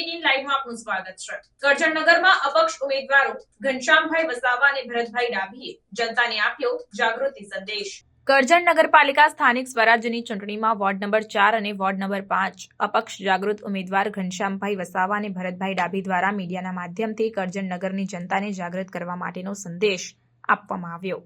Eighteen લાઈવમાં આપનું સ્વાગત છે. કરજણનગરમાં અપક્ષ ઉમેદવારો ઘનશ્યામભાઈ વસાવા અને ભરતભાઈ ડાભીએ જનતાને આપ્યો જાગૃતિ સંદેશ. કરજણ નગરપાલિકા સ્થાનિક સ્વરાજ્યની ચૂંટણીમાં વોર્ડ નંબર ચાર અને વોર્ડ નંબર પાંચ અપક્ષ જાગૃત ઉમેદવાર ઘનશ્યામભાઈ વસાવા અને ભરતભાઈ ડાભી દ્વારા મીડિયાના માધ્યમથી કરજણ નગરની જનતાને જાગૃત કરવા માટેનો સંદેશ આપવામાં આવ્યો.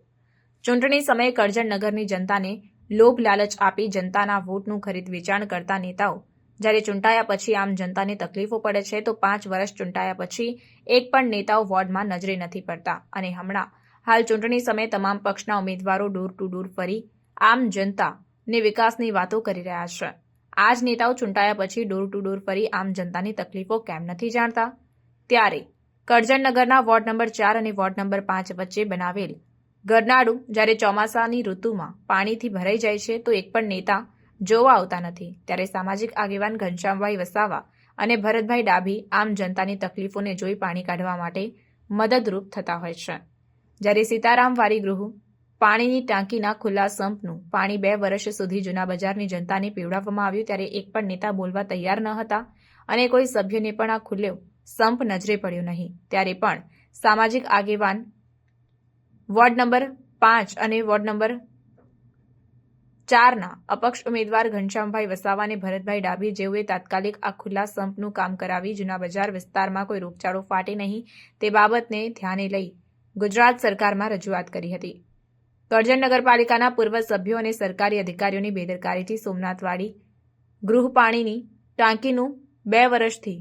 ચૂંટણી સમયે કરજણ નગરની જનતાને લોભ લાલચ આપી જનતાના વોટનું ખરીદ વેચાણ કરતા નેતાઓ જ્યારે ચૂંટાયા પછી આમ જનતાને તકલીફો પડે છે, તો પાંચ વર્ષ ચૂંટાયા પછી એક પણ નેતાઓ વોર્ડમાં નજરે નથી પડતા. અને હમણાં, હાલ ચૂંટણી સમયે તમામ પક્ષના ઉમેદવારો ડોર ટુ ડોર ફરી આમ જનતા ને વિકાસની વાતો કરી રહ્યા છે. આ જ નેતાઓ ચૂંટાયા પછી ડોર ટુ ડોર ફરી આમ જનતાની તકલીફો કેમ નથી જાણતા? ત્યારે કરજણનગરના વોર્ડ નંબર ચાર અને વોર્ડ નંબર પાંચ વચ્ચે બનાવેલ ગરનાળું જ્યારે ચોમાસાની ઋતુમાં પાણીથી ભરાઈ જાય છે, તો એક પણ નેતા જોવા આવતા નથી. ત્યારે સામાજિક આગેવાન ઘનશ્યામભાઈ વસાવા અને ભરતભાઈ ડાભી આમ જનતાની તકલીફોને જોઈ પાણી કાઢવા માટે મદદરૂપ થતા હોય છે. જ્યારે સીતારામ વારી ગૃહ પાણીની ટાંકીના ખુલ્લા સંપનું પાણી બે વર્ષ સુધી જૂના બજારની જનતાને પીવડાવવામાં આવ્યું ત્યારે એક પણ નેતા બોલવા તૈયાર ન હતા અને કોઈ સભ્યને પણ આ ખુલ્લો સંપ નજરે પડ્યો નહીં. ત્યારે પણ સામાજિક આગેવાન વોર્ડ નંબર પાંચ અને વોર્ડ નંબર ચારના અપક્ષ ઉમેદવાર ઘનશ્યામભાઈ વસાવા અને ભરતભાઈ ડાભી જેઓએ તાત્કાલિક આ ખુલ્લા સંપનું કામ કરાવી જૂના બજાર વિસ્તારમાં કોઈ રોગચાળો ફાટે નહીં તે બાબતને ધ્યાને લઈ ગુજરાત સરકારમાં રજૂઆત કરી હતી. કરજણ નગરપાલિકાના પૂર્વ સભ્યો અને સરકારી અધિકારીઓની બેદરકારીથી સોમનાથવાડી ગૃહ પાણીની ટાંકીનું બે વર્ષથી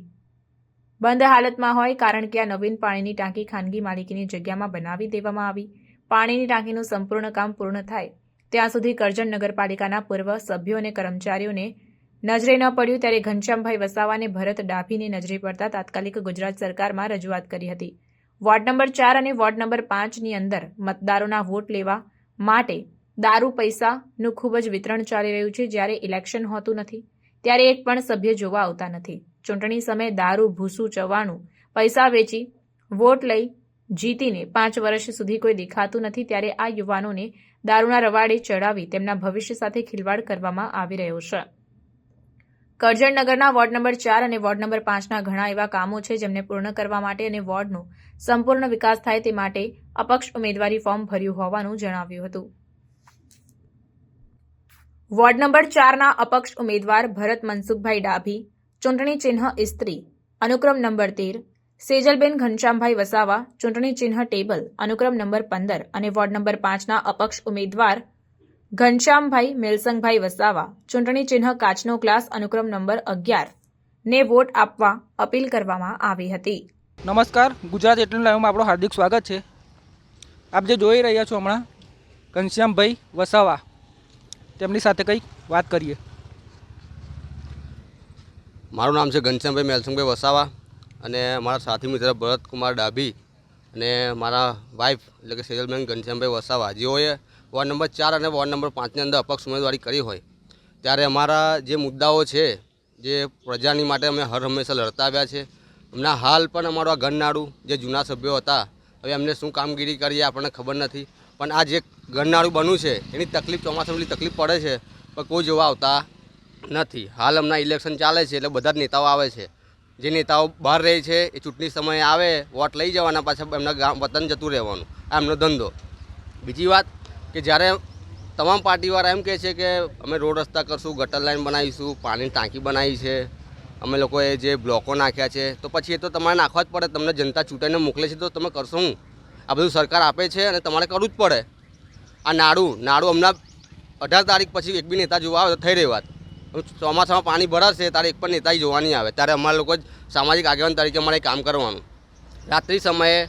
બંધ હાલતમાં હોય કારણ કે આ નવીન પાણીની ટાંકી ખાનગી માલિકીની જગ્યામાં બનાવી દેવામાં આવી. પાણીની ટાંકીનું સંપૂર્ણ કામ પૂર્ણ થાય ત્યાં સુધી કરજણ નગરપાલિકાના પૂર્વ સભ્યો અને કર્મચારીઓને નજરે ન પડ્યું ત્યારે ઘનશ્યામભાઈ વસાવાને ભરત ડાભીને નજરે પડતા તાત્કાલિક ગુજરાત સરકારમાં રજૂઆત કરી હતી. વોર્ડ નંબર ચાર અને વોર્ડ નંબર પાંચની અંદર મતદારોના વોટ લેવા માટે દારૂ પૈસાનું ખૂબ જ વિતરણ ચાલી રહ્યું છે જ્યારે ઇલેક્શન હોતું નથી, ત્યારે એક પણ સભ્ય જોવા આવતા નથી. ચૂંટણી સમયે દારૂ, ભૂસું, ચવાણું, પૈસા વેચી વોટ લઈ જીતીને પાંચ વર્ષ સુધી કોઈ દેખાતું નથી, ત્યારે આ યુવાનોને દારૂના રવાડે ચડાવી તેમના ભવિષ્ય સાથે ખિલવાડ કરવામાં આવી રહ્યો છે. કરજણનગરના વોર્ડ નંબર ચાર અને વોર્ડ નંબર પાંચના ઘણા એવા કામો છે જેમને પૂર્ણ કરવા માટે અને વોર્ડનો સંપૂર્ણ વિકાસ થાય તે માટે અપક્ષ ઉમેદવારી ફોર્મ ભર્યું હોવાનું જણાવ્યું હતું. વોર્ડ નંબર ચારના અપક્ષ ઉમેદવાર ભરત મનસુખભાઈ ડાભી, ચૂંટણી ચિહ્ન ઇસ્ત્રી, અનુક્રમ નંબર તેર સેજલબેન ઘનશ્યામભાઈ વસાવા ચૂંટણી ચિહ્ન ટેબલ અનુક્રમ નંબર પંદર અને વોર્ડ નંબર પાંચના અપક્ષ ઉમેદવાર ઘનશ્યામભાઈ મેલસંગભાઈ વસાવા ચૂંટણી ચિહ્ન કાચનો ક્લાસ અનુક્રમ નંબર અગિયાર ને વોટ આપવા અપીલ કરવામાં આવી હતી. નમસ્કાર ગુજરાત એટલું લાઈવમાં આપણું હાર્દિક સ્વાગત છે. આપ જે જોઈ રહ્યા છો હમણાં ઘનશ્યામભાઈ વસાવા તેમની સાથે કંઈક વાત કરીએ. મારું નામ છે ઘનશ્યામભાઈ મેલસંગભાઈ વસાવા. અને મારા સાથી મિત્ર ભરતકુમાર ડાભી અને મારા વાઈફ એટલે કે સેજલબેન ઘનશ્યામભાઈ વસાવા જેઓએ વોર્ડ નંબર ચાર અને વોર્ડ નંબર પાંચની અંદર અપક્ષ ઉમેદવારી કરી હોય. ત્યારે અમારા જે મુદ્દાઓ છે, જે પ્રજાની માટે અમે હર હંમેશા લડતા આવ્યા છે. હમણાં હાલ પણ અમારું આ ઘરનાળું જે જૂના સભ્યો હતા, હવે એમને શું કામગીરી કરીએ આપણને ખબર નથી. પણ આ જે ઘરનાળું બન્યું છે, એની તકલીફ ચોમાસાની તકલીફ પડે છે, પણ કોઈ જોવા આવતા નથી. હાલ હમણાં ઇલેક્શન ચાલે છે એટલે બધા જ નેતાઓ આવે છે. જે નેતાઓ બહાર રહે છે, એ ચૂંટણી સમયે આવે, વોટ લઈ જવાના પાછા એમના ગામ, વતન જતું રહેવાનું. આ એમનો ધંધો. બીજી વાત કે જ્યારે તમામ પાર્ટીવાળા એમ કહે છે કે અમે રોડ રસ્તા કરશું, ગટર લાઈન બનાવીશું, પાણીની ટાંકી બનાવી છે, અમે લોકોએ જે બ્લોકો નાખ્યા છે, તો પછી એ તો તમારે નાખવા જ પડે, તમને જનતા ચૂંટાઈને મોકલે છે તો તમે કરશો હું આ બધું સરકાર આપે છે અને તમારે કરવું જ પડે. આ નાડું નાડું હમણાં અઢાર તારીખ પછી એક બી નેતા જોવા આવે તો થઈ રહી વાત. ચોમાસામાં પાણી ભરાશે ત્યારે એક પણ નેતાઈ જોવાની આવે. ત્યારે અમારા લોકો જ સામાજિક આગેવાન તરીકે અમારે કામ કરવાનું. રાત્રિ સમયે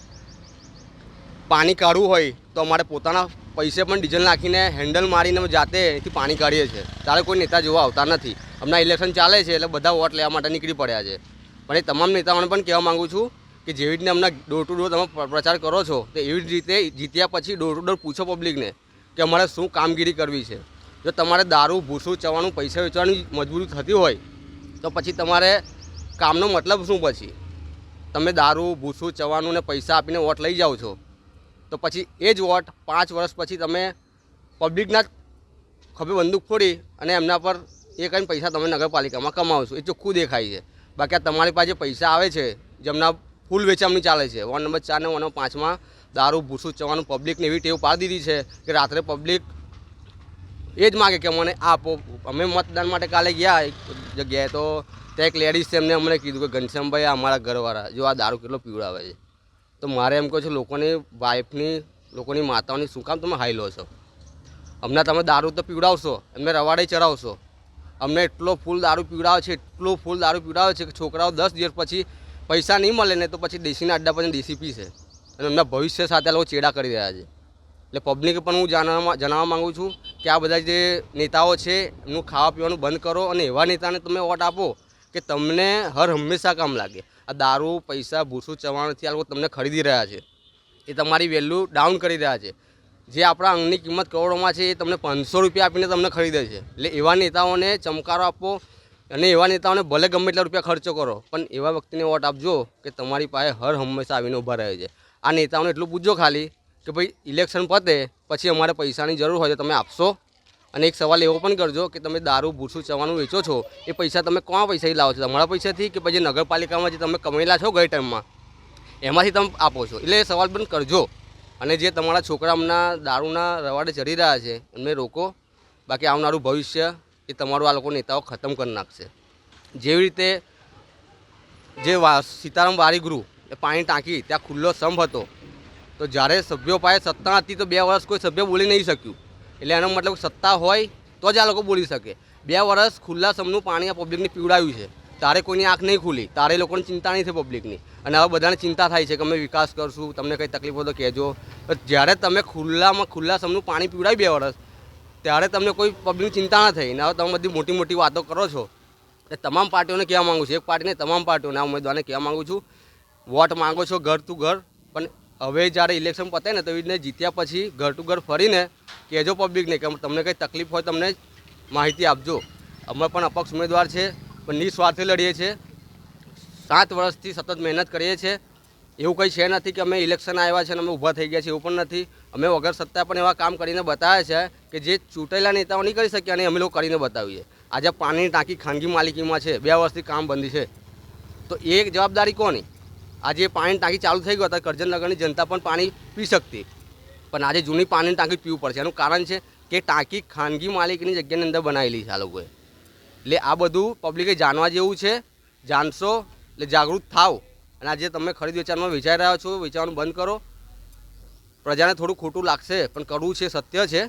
પાણી કાઢવું હોય તો અમારે પોતાના પૈસે પણ ડીઝલ નાખીને હેન્ડલ મારીને અમે જાતે એથી પાણી કાઢીએ છીએ. ત્યારે કોઈ નેતા જોવા આવતા નથી. હમણાં ઇલેક્શન ચાલે છે એટલે બધા વોટ લેવા માટે નીકળી પડ્યા છે. પણ એ તમામ નેતાઓને પણ કહેવા માગું છું કે જેવી રીતે હમણાં ડોર ટુ ડોર તમે પ્રચાર કરો છો, તો એવી જ રીતે જીત્યા પછી ડોર ટુ ડોર પૂછો પબ્લિકને કે અમારે શું કામગીરી કરવી છે. જો તમારે દારૂ, ભૂસું ચવાનું પૈસા વેચવાની મજબૂરી થતી હોય, તો પછી તમારે કામનો મતલબ શું પછી? તમે દારૂ, ભૂસું ચવાનું ને પૈસા આપીને વોટ લઈ જાઓ છો, તો પછી એ જ વોટ પાંચ વર્ષ પછી તમે પબ્લિકના ખભે બંદૂક ફોડી અને એમના પર એ કંઈ પૈસા તમે નગરપાલિકામાં કમાવશો. એ ચોખ્ખું દેખાય છે. બાકી આ તમારી પાસે પૈસા આવે છે, જેમના ફૂલ વેચામણી ચાલે છે. વોર્ડ નંબર ચાર ને વોર્ડ નંબર પાંચમાં દારૂ, ભૂસું ચવાનું પબ્લિકને એવી ટેવ પાડી દીધી છે કે રાત્રે પબ્લિક એ જ માગે કે મને આપો. અમે મતદાન માટે કાલે ગયા એક જગ્યાએ તો ત્યાં એક લેડીઝ છે, એમને અમને કીધું કે ઘનશ્યામભાઈ આ અમારા ઘરવાળા જો આ દારૂ કેટલો પીવડાવે છે. તો મારે એમ કહું છું, લોકોની વાઈફની લોકોની માતાઓની શું કામ તમે હાઈ લો છો? હમણાં તમે દારૂ તો પીવડાવશો, એમને રવાડે ચડાવશો. અમને એટલો ફૂલ દારૂ પીવડાવે છે, એટલો ફૂલ દારૂ પીવડાવે છે કે છોકરાઓ દસ દિવસ પછી પૈસા નહીં મળે ને તો પછી દેશીના અડ્ડા પછી ડીસી પીશે અને એમના ભવિષ્ય સાથે લોકો ચેડા કરી રહ્યા છે. એટલે પબ્લિક પણ હું જાણવા જણાવવા માગું છું કે આ બધા જે નેતાઓ છે, એમનું ખાવા પીવાનું બંધ કરો અને એવા નેતાને તમે વોટ આપો કે તમને હર હંમેશા કામ લાગે. આ દારૂ, પૈસા, ભૂસું, ચવાણથી આ લોકો તમને ખરીદી રહ્યા છે. એ તમારી વેલ્યુ ડાઉન કરી રહ્યા છે. જે આપણા અંગની કિંમત કરોડોમાં છે, એ તમને પાંચસો રૂપિયા આપીને તમને ખરીદે છે. એટલે એવા નેતાઓને ચમકારો આપો અને એવા નેતાઓને ભલે ગમે એટલા રૂપિયા ખર્ચો કરો, પણ એવા વ્યક્તિને વોટ આપજો કે તમારી પાસે હર હંમેશા આવીને ઊભા રહે છે. આ નેતાઓને એટલું પૂછજો ખાલી કે ભાઈ ઇલેક્શન પતે, પછી અમારે પૈસાની જરૂર હોય તો તમે આપશો. અને એક સવાલ એવો પણ કરજો કે તમે દારૂ, ભૂસું ચવાનું વેચો છો, એ પૈસા તમે કોણ પૈસાથી લાવો છો? તમારા પૈસાથી કે પછી નગરપાલિકામાં જે તમે કમાયેલા છો ગઈ ટાઈમમાં? એમાંથી તમે આપો છો. એટલે એ સવાલ પણ કરજો. અને જે તમારા છોકરા હમણાં દારૂના રવાડે ચડી રહ્યા છે, એમને રોકો. બાકી આવનારું ભવિષ્ય એ તમારું આ લોકો નેતાઓ ખતમ કરી નાખશે. જેવી રીતે જે સીતારામ વારીગૃહ એ પાણી ટાંકી, ત્યાં ખુલ્લો સંભ હતો. તો જ્યારે સભ્યો પાસે સત્તા હતી તો બે વર્ષ કોઈ સભ્ય બોલી નહીં શક્યું. એટલે એનો મતલબ સત્તા હોય તો જ આ લોકો બોલી શકે. બે વર્ષ ખુલ્લા સમનું પાણી આ પબ્લિકને પીવડાવ્યું છે. તારે કોઈની આંખ નહીં ખુલી. તારે લોકોને ચિંતા નહીં થઈ પબ્લિકની અને હવે બધાને ચિંતા થાય છે કે અમે વિકાસ કરશું, તમને કંઈ તકલીફ હોય તો કહેજો. જ્યારે તમે ખુલ્લામાં ખુલ્લા સમનું પાણી પીવડાવી બે વર્ષ, ત્યારે તમને કોઈ પબ્લિકની ચિંતા ના થઈ ને હવે તમે બધી મોટી મોટી વાતો કરો છો. એ તમામ પાર્ટીઓને કહેવા માગું છું. એક પાર્ટીને તમામ પાર્ટીઓને, આ ઉમેદવારને કહેવા માગું છું. વોટ માંગો છો ઘર ટુ ઘર, પણ હવે જ્યારે ઇલેક્શન પતે ને તો એને જીત્યા પછી ઘર ટુ ઘર ફરીને કહેજો પબ્લિકને કે તમને કંઈ તકલીફ હોય તમને માહિતી આપજો. અમે પણ અપક્ષ ઉમેદવાર છે, પણ નિઃસ્વાર્થે લડીએ છીએ. સાત વર્ષથી સતત મહેનત કરીએ છીએ. એવું કંઈ છે નથી કે અમે ઇલેક્શન આવ્યા છે અને અમે ઊભા થઈ ગયા છીએ, એવું પણ નથી. અમે વગર સત્તા પણ એવા કામ કરીને બતાવ્યા છે કે જે ચૂંટાયેલા નેતાઓ નહીં કરી શક્યા અને અમે લોકો કરીને બતાવીએ. આજે પાણીની ટાંકી ખાનગી માલિકીમાં છે, બે વર્ષથી કામ બંધી છે. તો એ જવાબદારી કોની? આજે પાણીની ટાંકી ચાલુ થઈ ગયો તો કરજનનગરની જનતા પણ પાણી પી શકતી. પણ આજે જૂની પાણીની ટાંકી પીવું પડશે. એનું કારણ છે કે ટાંકી ખાનગી માલિકની જગ્યાની અંદર બનાવેલી છે આ લોકોએ. એટલે આ બધું પબ્લિકે જાણવા જેવું છે, જાણશો, એટલે જાગૃત થાવ અને આજે તમે ખરીદ વેચાણમાં વેચાઈ રહ્યા છો, વેચાવાનું બંધ કરો. પ્રજાને થોડું ખોટું લાગશે, પણ કરવું છે, સત્ય છે.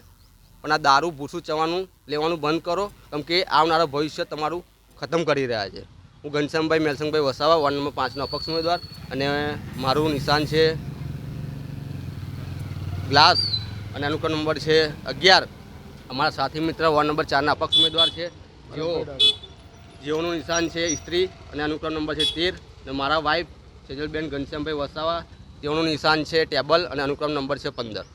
પણ આ દારૂ, ભૂસું ચવાનું લેવાનું બંધ કરો. કેમ કે આવનારા ભવિષ્ય તમારું ખતમ કરી રહ્યા છે. હું ઘનશ્યામભાઈ મેલસંગભાઈ વસાવા વોર્ડ નંબર પાંચનો અપક્ષ ઉમેદવાર અને મારું નિશાન છે ગ્લાસ અને અનુક્રમ નંબર છે અગિયાર. અમારા સાથી મિત્ર વોર્ડ નંબર ચારના અપક્ષ ઉમેદવાર છે. જેઓ જેઓનું નિશાન છે સ્ત્રી અને અનુક્રમ નંબર છે તેર. અને મારા વાઈફ સેજલબેન ઘનશ્યામભાઈ વસાવા, તેઓનું નિશાન છે ટેબલ અને અનુક્રમ નંબર છે પંદર.